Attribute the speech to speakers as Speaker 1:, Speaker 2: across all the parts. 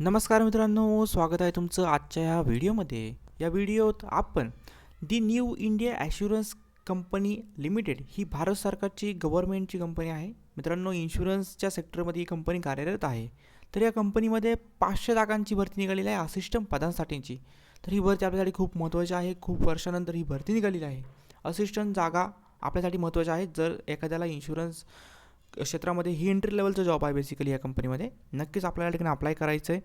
Speaker 1: नमस्कार मित्रांनो स्वागत आहे तुमचं आजच्या ह्या व्हिडिओमध्ये. या व्हिडिओत आपण the new India assurance company limited ही भारत सरकारची गव्हर्नमेंटची कंपनी आहे. मित्रांनो इन्शुरन्सच्या सेक्टरमध्ये ही कंपनी कार्यरत आहे. तर या कंपनीमध्ये पाचशे जागांची भरती निघालेली आहे असिस्टंट पदांसाठीची. तर ही भरती आपल्यासाठी खूप महत्त्वाची आहे. खूप वर्षानंतर ही भरती निघालेली आहे. असिस्टंट जागा आपल्यासाठी महत्त्वाच्या आहेत जर एखाद्याला इन्शुरन्स क्षेत्रामध्ये ही एंट्री लेवलचं जॉब आहे बेसिकली या कंपनीमध्ये नक्कीच आपल्याला या ठिकाणी अप्लाय करायचं आहे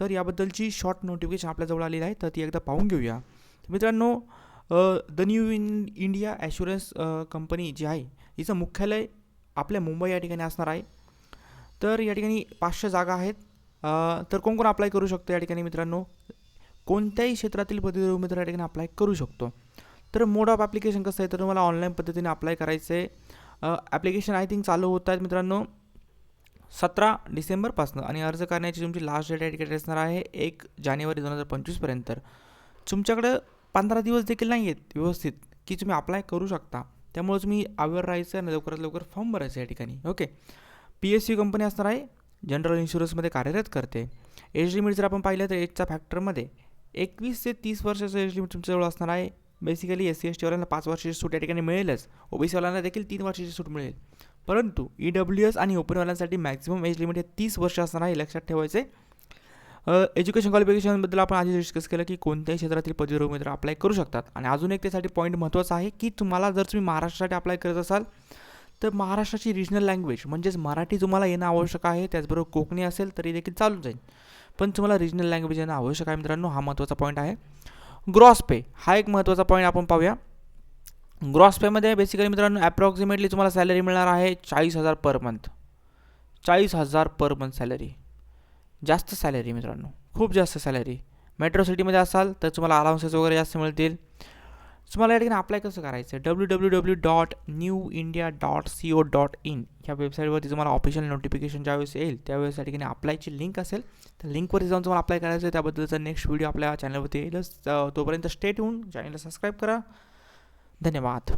Speaker 1: तर याबद्दलची शॉर्ट नोटिफिकेशन आपल्याजवळ आलेली आहे तर ती एकदा पाहून घेऊया. मित्रांनो the new in India assurance company जी आहे हिचं मुख्यालय आपल्या मुंबई या ठिकाणी असणार आहे. तर या ठिकाणी पाचशे जागा आहेत. तर कोण कोण अप्लाय करू शकतो या ठिकाणी मित्रांनो? कोणत्याही क्षेत्रातील पदवीधर उमेदवार या ठिकाणी अप्लाय करू शकतो. तर मोड ऑफ ॲप्लिकेशन कसं आहे? तर तुम्हाला ऑनलाईन पद्धतीने अप्लाय करायचं आहे ॲप्लिकेशन आय थिंक चालू होत आहेत मित्रांनो. सतरा डिसेंबरपासून आणि अर्ज करण्याची तुमची लास्ट डेट ॲडिकेट असणार आहे एक जानेवारी दोन हजार पंचवीसपर्यंत तुमच्याकडं पंधरा दिवस देखील नाही आहेत व्यवस्थित की तुम्ही अप्लाय करू शकता. त्यामुळे तुम्ही अवेअर राहायचं आणि लवकरात लवकर फॉर्म भरायचं या ठिकाणी. Okay P S C company असणार आहे जनरल इन्शुरन्समध्ये कार्यरत करते. एज लिमिट जर आपण पाहिलं तर एजच्या फॅक्टरमध्ये एकवीस ते तीस वर्षाचं एज लिमिट तुमच्याजवळ असणार आहे. बेसिकली एस सी एस टीवाल्यांना पाच वर्षाची सूट या ठिकाणी मिळेलच. ओबीसीवाल्यांना देखील तीन वर्षाची सूट मिळेल. परंतु ई डब्ल्यू एस आणि ओपनवाल्यांसाठी मॅक्झिमम एज लिमिट हे तीस वर्ष असणार हे लक्षात ठेवायचे एज्युकेशन क्वालिफिकेशनबद्दल आपण आधी डिस्कस केलं की कोणत्याही क्षेत्रातील पदवीधर उमेदवार अप्लाय करू शकतात. आणि अजून एक त्यासाठी पॉईंट महत्त्वाचा आहे की तुम्हाला जर तुम्ही महाराष्ट्रासाठी अप्लाय करत असाल तर महाराष्ट्राची रिजनल लँग्वेज म्हणजेच मराठी तुम्हाला येणं आवश्यक आहे त्याचबरोबर कोकणी असेल तरी देखील चालून जाईल. पण तुम्हाला रिजनल लँग्वेज येणं आवश्यक आहे मित्रांनो हा महत्त्वाचा पॉईंट आहे. Gross pay. हा एक महत्त्वाचा पॉईंट आपण पाहूया. ग्रॉस पेमध्ये बेसिकली मित्रांनो ॲप्रॉक्सिमेटली तुम्हाला सॅलरी मिळणार आहे चाळीस हजार पर मंथ चाळीस हजार पर मंथ सॅलरी जास्त सॅलरी मित्रांनो. खूप जास्त सॅलरी मेट्रो सिटीमध्ये असाल तर तुम्हाला अलाउन्सेस वगैरे जास्त मिळतील. तुम्हाला या ठिकाणी अप्लाय कसं करायचं W W W dot new India dot C O dot in ह्या वेबसाईटवरती तुम्हाला ऑफिशियल नोटिफिकेशन ज्यावेळेस येईल त्यावेळेस या ठिकाणी अप्लायची लिंक असेल त्या लिंकवरती जाऊन तुम्हाला अप्लाय करायचं आहे. त्याबद्दलचा नेक्स्ट व्हिडिओ आपल्या चॅनलवरती येईलच तोपर्यंत स्टेट होऊन चॅनलला सबस्क्राईब करा. धन्यवाद.